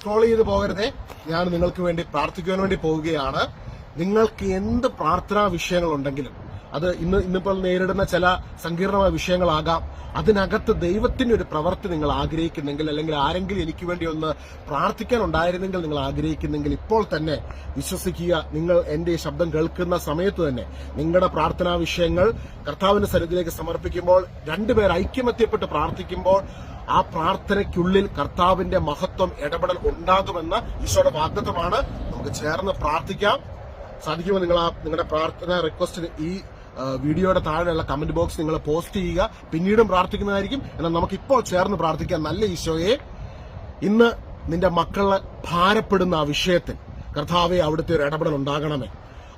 Scroll ചെയ്ത് പോകരുതേ. ഞാൻ നിങ്ങൾക്ക് വേണ്ടി പ്രാർത്ഥിക്കുവാൻ വേണ്ടി പോവുകയാണ്. നിങ്ങൾക്ക് എന്ത് പ്രാർത്ഥനാ വിഷയങ്ങളുണ്ടെങ്കിലും അത് ഇന്ന് ഇന്നിപ്പോൾ നേരിടുന്ന ചില സങ്കീർണമായ വിഷയങ്ങളാകാം. അതിനകത്ത് ദൈവത്തിന്റെ ഒരു പ്രവൃത്തി നിങ്ങൾ ആഗ്രഹിക്കുന്നെങ്കിൽ അല്ലെങ്കിൽ ആരെങ്കിലും എനിക്ക് വേണ്ടി ഒന്ന് പ്രാർത്ഥിക്കാൻ ഉണ്ടായിരുന്നെങ്കിൽ നിങ്ങൾ ആഗ്രഹിക്കുന്നെങ്കിൽ ഇപ്പോൾ തന്നെ വിശ്വസിക്കുക നിങ്ങൾ എന്റെ ശബ്ദം കേൾക്കുന്ന സമയത്ത് തന്നെ നിങ്ങളുടെ പ്രാർത്ഥനാ വിഷയങ്ങൾ കർത്താവിന്റെ സന്നിധിയിലേക്ക് സമർപ്പിക്കുമ്പോൾ രണ്ടുപേർ ഐക്യമത്യപ്പെട്ട് പ്രാർത്ഥിക്കുമ്പോൾ ആ പ്രാർത്ഥനയ്ക്കുള്ളിൽ കർത്താവിന്റെ മഹത്വം ഇടപെടൽ ഉണ്ടാകുമെന്ന ഈശോയുടെ വാഗ്ദത്വമാണ് നമുക്ക് ചേർന്ന് പ്രാർത്ഥിക്കാം. സാധിക്കുമോ നിങ്ങൾ ആ നിങ്ങളുടെ പ്രാർത്ഥന റിക്വസ്റ്റിന് ഈ വീഡിയോയുടെ താഴെയുള്ള കമന്റ് ബോക്സ് നിങ്ങൾ പോസ്റ്റ് ചെയ്യുക. പിന്നീടും പ്രാർത്ഥിക്കുന്നതായിരിക്കും. എന്നാൽ നമുക്ക് ഇപ്പോൾ ചേർന്ന് പ്രാർത്ഥിക്കാം നല്ല ഈശോയെ. ഇന്ന് നിന്റെ മക്കളെ ഭാരപ്പെടുന്ന ആ വിഷയത്തിൽ കർത്താവെ അവിടുത്തെ ഒരു ഇടപെടൽ ഉണ്ടാകണമേ.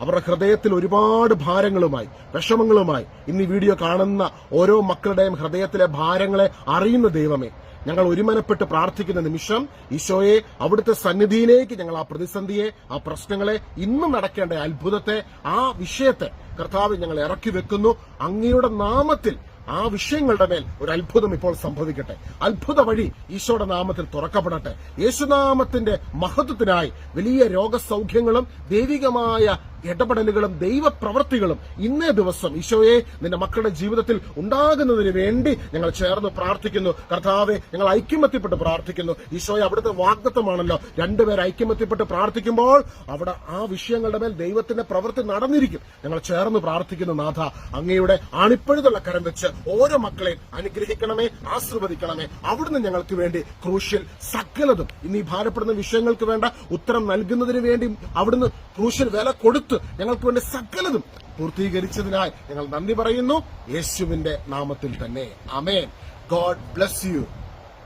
അവരുടെ ഹൃദയത്തിൽ ഒരുപാട് ഭാരങ്ങളുമായി വിഷമങ്ങളുമായി ഇന്ന് ഈ വീഡിയോ കാണുന്ന ഓരോ മക്കളുടെയും ഹൃദയത്തിലെ ഭാരങ്ങളെ അറിയുന്ന ദൈവമേ. ഞങ്ങൾ ഒരുമനപ്പെട്ട് പ്രാർത്ഥിക്കുന്ന നിമിഷം ഈശോയെ അവിടുത്തെ സന്നിധിയിലേക്ക് ഞങ്ങൾ ആ പ്രതിസന്ധിയെ ആ പ്രശ്നങ്ങളെ ഇന്നും നടക്കേണ്ട അത്ഭുതത്തെ ആ വിഷയത്തെ കർത്താവ് ഞങ്ങൾ ഇറക്കി വെക്കുന്നു. അങ്ങയുടെ നാമത്തിൽ ആ വിഷയങ്ങളുടെ മേൽ ഒരു അത്ഭുതം ഇപ്പോൾ സംഭവിക്കട്ടെ. അത്ഭുത വഴി ഈശോയുടെ നാമത്തിൽ തുറക്കപ്പെടട്ടെ. യേശുനാമത്തിന്റെ മഹത്വത്തിനായി വലിയ രോഗസൗഖ്യങ്ങളും ദൈവികമായ ഇടപെടലുകളും ദൈവപ്രവൃത്തികളും ഇന്നേ ദിവസം ഈശോയെ നിന്റെ മക്കളുടെ ജീവിതത്തിൽ ഉണ്ടാകുന്നതിന് വേണ്ടി ഞങ്ങൾ ചേർന്ന് പ്രാർത്ഥിക്കുന്നു. കർത്താവെ ഞങ്ങൾ ഐക്യമത്യപ്പെട്ട് പ്രാർത്ഥിക്കുന്നു. ഈശോയെ അവിടുത്തെ വാഗ്ദത്വമാണല്ലോ രണ്ടുപേർ ഐക്യമത്യപ്പെട്ട് പ്രാർത്ഥിക്കുമ്പോൾ അവിടെ ആ വിഷയങ്ങളുടെ മേൽ ദൈവത്തിന്റെ പ്രവൃത്തി നടന്നിരിക്കും. ഞങ്ങൾ ചേർന്ന് പ്രാർത്ഥിക്കുന്നു നാഥ അങ്ങയുടെ അണിപ്പഴുതുള്ള കരം വെച്ച് ഓരോ മക്കളെയും അനുഗ്രഹിക്കണമേ ആശീർവദിക്കണമേ. അവിടുന്ന് ഞങ്ങൾക്ക് വേണ്ടി ക്രൂഷ്യൽ സകലതും ഇനി ഭാരപ്പെടുന്ന വിഷയങ്ങൾക്ക് വേണ്ട ഉത്തരം നൽകുന്നതിന് വേണ്ടി അവിടുന്ന് ക്രൂഷ്യൽ വില കൊടുത്ത്. ഞങ്ങൾക്ക് വേണ്ടി സകലതും പൂർത്തീകരിച്ചതിനായി ഞങ്ങൾ നന്ദി പറയുന്നു. യേശുവിന്റെ നാമത്തിൽ തന്നെ. അമേൻ ഗോഡ് ബ്ലസ് യു